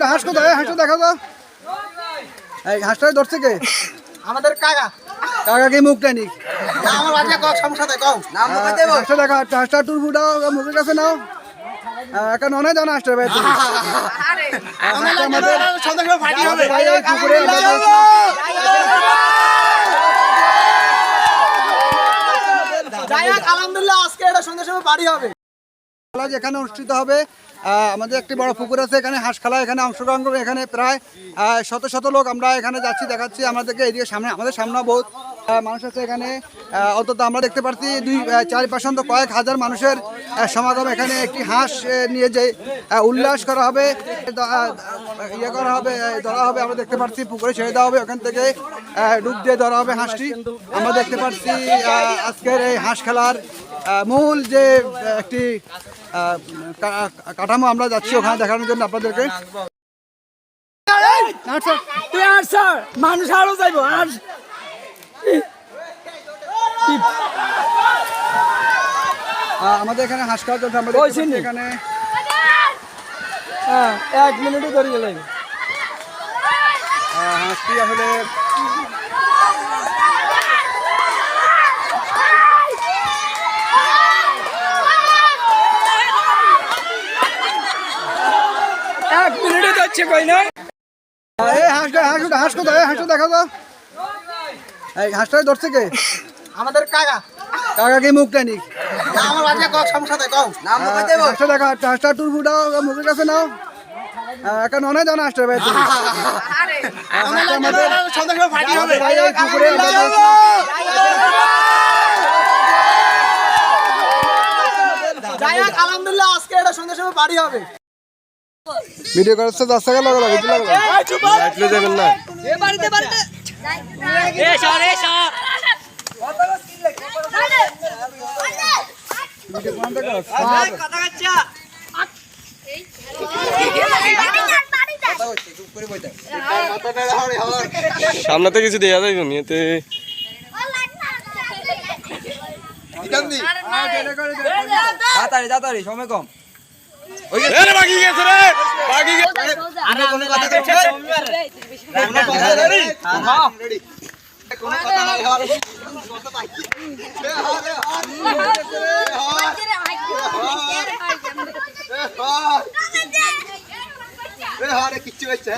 হাঁসটা হাঁস কোথায় হাঁসটা দেখা তো এই হাঁসটা ধরছে কে আমাদের কাকা মুখটা আমার বাচ্চা কক সমস্যা দেয় কও হাঁসটা দেখা হাঁসটা টুর মুখের কাছে নাও একা ননে দাও না হাঁসটা ভাই আমাদের সন্ধ্যা সময় ফাটি হবে পুকুরে যাই হোক আলহামদুলিল্লাহ আজকে এটা সন্ধ্যা সময় বাড়ি হবে খেলা যেখানে অনুষ্ঠিত হবে আমাদের একটি বড় পুকুর আছে, এখানে হাঁস খেলা এখানে অংশগ্রহণ করবে এখানে প্রায় শত শত লোক আমরা এখানে যাচ্ছি, দেখাচ্ছি আমাদেরকে এদিকে সামনে, আমাদের সামনে বহুত মানুষ আছে এখানে অন্তত আমরা দেখতে পাচ্ছি দুই চার পার্সেন্ট কয়েক হাজার মানুষের সমাগম এখানে একটি হাঁস নিয়ে যে উল্লাস করা হবে ইয়ে করা হবে ধরা হবে, আমরা দেখতে পাচ্ছি পুকুরে ছেড়ে দেওয়া হবে, ওখান থেকে ডুব দিয়ে ধরা হবে হাঁসটি, আমরা দেখতে পাচ্ছি আজকের এই হাঁস খেলার মূল যে একটি কাঠামো আমরা যাচ্ছি ওখানে দেখানোর জন্য আপনাদেরকে। মানুষ আরও যাইবো আর আমাদের এখানে হাঁস খাওয়া চলছে। পাচ্ছি এখানে হ্যাঁ এক মিনিটে ধরে আহ, হাঁসটি আসলে এক মিনিটে যাচ্ছে কই না? এই হাঁসটা হাঁসটা হাঁস কোথায়? হাঁসটা দেখা তো এই হাঁসটা ধরছে কে? আমাদের কাকা। কাকা মুখটা নি আমার বাচ্চা কক সমস্যা দেয় কও। হাঁসটা দেখা হাঁসটা টুর ফুটাও মুখের কাছে নাও। আহ, একা ননে দাও না ভাই আমাদের সন্ধ্যা সময় ফাটি হবে। যাই হোক আলহামদুলিল্লাহ আজকে এটা সন্ধ্যা সময় বাড়ি হবে। ভিডিও করছে দশ টাকা লাগা লাগে দিলা লাগা। যাবেন না। থেকে সামনে তো কিছু দেওয়া যাইব নি এতে তাড়াতাড়ি তাড়াতাড়ি সময় কম। কিচ্ছু হচ্ছে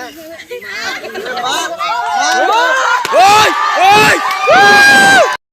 ওই